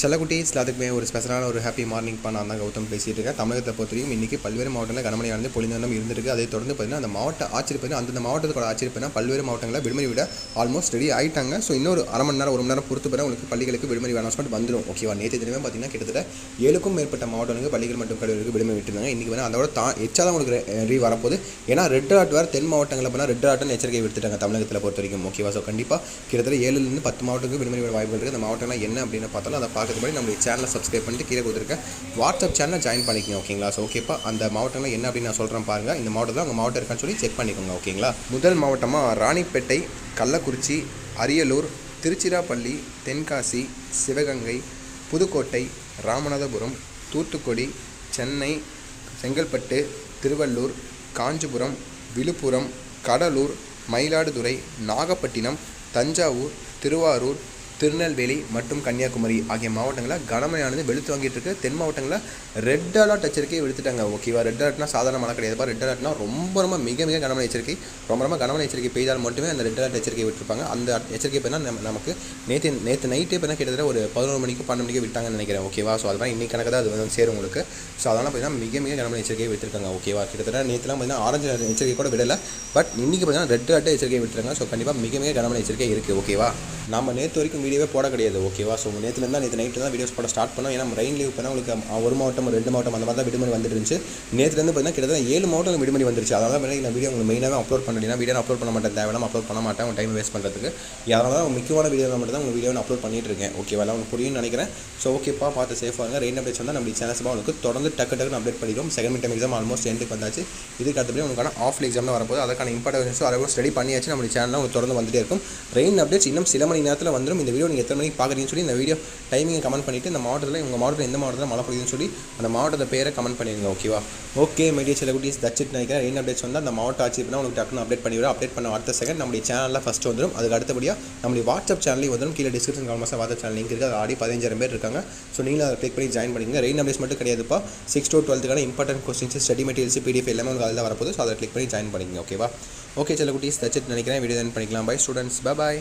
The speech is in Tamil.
செல்லக்குட்டீஸ் எல்லாத்துக்குமே ஒரு ஸ்பெஷலான ஒரு ஹாப்பி மார்னிங் பண்ண நான் கௌதம் பேசிட்டு இருக்கேன். தமிழகத்தை பொறுத்தவரைக்கும் இன்றைக்கி பல்வேறு மாவட்டங்களில் கனமழையானது பொழிந்தனம் இருந்திருக்கு. அதை தொடர்ந்து பார்த்தீங்கன்னா அந்த மாவட்ட ஆட்சியர் பார்த்தீங்கன்னா அந்தந்த மாவட்டத்தோட ஆட்சியர் பார்த்தீங்கன்னா பல்வேறு மாவட்டங்களில் விடுமுறை விட ஆல்மோஸ்ட் ரெடி ஆகிட்டாங்க ஸோ இன்னொரு அரை மணி நேரம் ஒரு மணி நேரம் பொறுத்து பிறகு உங்களுக்கு பள்ளிகளுக்கு விடுமுறை அனௌன்ஸ்மெண்ட் வந்துடும் ஓகேவா நேற்று தினமே பார்த்தீங்கன்னா கிட்டத்தட்ட ஏழுக்கும் மேற்பட்ட மாவட்டங்களுக்கு பள்ளிகள் மற்றும் கல்லூரிகளுக்கு விடுமுறை விட்டுருந்தாங்க. இன்றைக்கி வேணால் அதோட தா எச்சா தான் உங்களுக்கு ரீ வரப்போகுது. ஏன்னா ரெட் அலர்ட் வேறு தென் மாவட்டங்களில் பண்ணால் ரெட் அலர்ட்னு எச்சரிக்கை விடுத்துட்டாங்க தமிழகத்தில் பொறுத்த வரைக்கும் ஓகேவா ஸோ கண்டிப்பாக கிட்டத்தட்ட ஏழுலேருந்து பத்து மாவட்டங்களுக்கு விடுமுறை விட வாய்ப்புகள் இருக்குது அந்த மாவட்டம்லாம் என்ன அப்படின்னு பார்த்தாலும் அதை பார்க்கறது முன்னாடி நம்மளுடைய சேனலை சப்ஸ்கிரைப் பண்ணிட்டு கீழே கொடுத்துருக்க வாட்ஸ்அப் சேனலை ஜாயின் பண்ணிக்கோங்க ஓகேங்களா ஸோ ஓகேப்பா அந்த மாவட்டம்லாம் என்ன அப்படின்னு நான் சொல்கிறேன் பாருங்கள் இந்த மாவட்டத்தில் உங்கள் மாவட்டம் இருக்கான்னு சொல்லி செக் பண்ணிக்கோங்க ஓகேங்களா முதல் மாவட்டமாக ராணிப்பேட்டை கள்ளக்குறிச்சி அரியலூர் திருச்சிராப்பள்ளி தென்காசி சிவகங்கை புதுக்கோட்டை ராமநாதபுரம் தூத்துக்குடி சென்னை செங்கல்பட்டு திருவள்ளூர் காஞ்சிபுரம் விழுப்புரம் கடலூர் மயிலாடுதுறை நாகப்பட்டினம் தஞ்சாவூர் திருவாரூர் திருநெல்வேலி மற்றும் கன்னியாகுமரி ஆகிய மாவட்டங்களில் கனமழையானது வெளுத்து வாங்கிட்டு இருக்கு தென் மாவட்டங்களில் ரெட் அலர்ட் எச்சரிக்கையை விடுத்துட்டாங்க. ஓகேவா ரெட் அலர்ட்னா சாதாரண மழை கிடையாதுப்பா ரெட் அலர்ட்னா ரொம்ப ரொம்ப மிக மிக கனமழை எச்சரிக்கை. ரொம்ப ரொம்ப கனமழை எச்சரிக்கை பெய்தால் மட்டுமே அந்த ரெட் அலர்ட் எச்சரிக்கை விட்டுருப்பாங்க. அந்த எச்சரிக்கை பார்த்தா நமக்கு நேற்று நேற்று நைட்டே பார்த்தா கிட்டத்தட்ட ஒரு பதினோரு மணிக்கு பன்னெண்டு மணிக்கு விட்டாங்கன்னு நினைக்கிறேன். ஓகேவா ஸோ அதெல்லாம் இன்னைக்கு கணக்கு தான் அது வந்து சேரும் உங்களுக்கு. ஸோ அதெல்லாம் பார்த்தீங்கன்னா மிக மிக கனமழை எச்சரிக்கை விட்டுருக்காங்க. ஓகேவா கிட்டத்தட்ட நேற்றுலாம் பார்த்தீங்கன்னா ஆரஞ்சு எச்சரிக்கை கூட விடலை. பட் இன்னைக்கு பார்த்தீங்கன்னா ரெட் அலர்ட் எச்சரிக்கை விட்டுருக்காங்க. ஸோ கண்டிப்பாக மிக மிக கனமழை எச்சரிக்கை இருக்குது ஓகேவா நம்ம நேற்று வரைக்கும் வீடியோவே போட கிடையாது ஓகேவா ஸோ நேற்றுலேருந்து நேற்று நைட்டு தான் வீடியோஸ் போட ஸ்டார்ட் பண்ணோம். ஏன்னா ரெயின் லீவ் பண்ணால் உங்களுக்கு ஒரு மாவட்டம் ஒரு ரெண்டு மாவட்டம் அந்த மாதிரி தான் விடுமுறை வந்துட்டு இருந்துச்சு. நேற்றுலேருந்து பார்த்தீங்கன்னா கிட்டத்தட்ட ஏழு மாவட்டம் விடுமுறை வந்துருச்சு. அதனால தான் நான் வீடியோ உங்களுக்கு மெயினாக அப்லோட் பண்ணலைன்னா வீடியோ அப்லோட் பண்ண மாட்டேன். தேவையான அப்லோட் பண்ண மாட்டேன். உங்கள் டைம் வேஸ்ட் பண்ணுறதுக்கு அதனால தான் முக்கியமான வீடியோ மட்டும் தான் உங்கள் வீடியோ நான் அப்லோட் பண்ணிட்டு இருக்கேன். ஓகேவா உங்களுக்கு புரியும்னு நினைக்கிறேன். ஸோ ஓகேப்பா பார்த்து சேஃபாக இருங்க. ரெயின் அப்டேட்ஸ் வந்தால் நம்ம சேனல்ஸ் உங்களுக்கு தொடர்ந்து டக்கு டக்குன்னு அப்டேட் பண்ணிடுவோம். செகண்ட் மிட் எக்ஸாம் ஆல்மோஸ்ட் எண்டுக்கு வந்தாச்சு. இதுக்கு அடுத்தபடி உங்களுக்கான ஆஃப் எக்ஸாம் வரப்போது அதுக்கான இம்பார்ட்டன்ஸ் அதை ஸ்டடி பண்ணியாச்சு. நம்ம சேனலில் உங்களுக்கு தொடர்ந்து வந்துட்டே இருக்கும். ரெயின் அப்டேட்ஸ் இன்னும் சில மணி நேரத்தில் வந்துடும் இந்த வீடியோ நீங்கள் எத்தனை மணிக்கு பார்க்குறீங்கன்னு சொல்லி இந்த வீடியோ டைமிங்கை கமெண்ட் பண்ணிவிட்டு இந்த மாவட்டத்தில் உங்கள் மாவட்டத்தில் எந்த மாவட்டத்தில் மழை பெய்யுதுன்னு சொல்லி அந்த மாவட்டத்தை பேரை கமெண்ட் பண்ணிடுங்க ஓகேவா ஓகே மெடிய சில குட்டீஸ் தச்சிட்டு நினைக்கிறேன். ரெயின் அப்டேட்ஸ் வந்து அந்த மாவட்ட ஆட்சி பண்ணால் உங்களுக்கு டக்குனு அப்டேட் பண்ணிவிடும் அப்டேட் பண்ண அடுத்த செகண்ட் நம்முடைய சேனலில் ஃபஸ்ட் வந்துடும் அதுக்கு அடுத்தபடியாக நம்முடைய வாட்ஸ்அப் சேனலையும் வந்துடும் கீழே டிஸ்கிரிப்ஷன் கால்மாசம் வாட்ஸ்அப் சேனல் லிங்க் இருக்குது அது ஆடி பதினஞ்சாயிரம் பேர் இருக்காங்க. ஸோ நீங்களும் அதை கிளிக் பண்ணி ஜாயின் பண்ணிங்க ரெயின் அப்டேட்ஸ் மட்டும் கிடையாதுப்பா. Six to டுவெல்த்துக்கான important questions study materials PDF எல்லாமே உங்களுக்கு அதில் வரப்போது ஸோ அதை கிளிக் பண்ணி ஜாயின் பண்ணிங்க ஓகேவா ஓகே சில குட்டீஸ் தச்சிட்டு நினைக்கிறேன். வீடியோ ஜாயின் பண்ணிக்கலாம். Bye students bye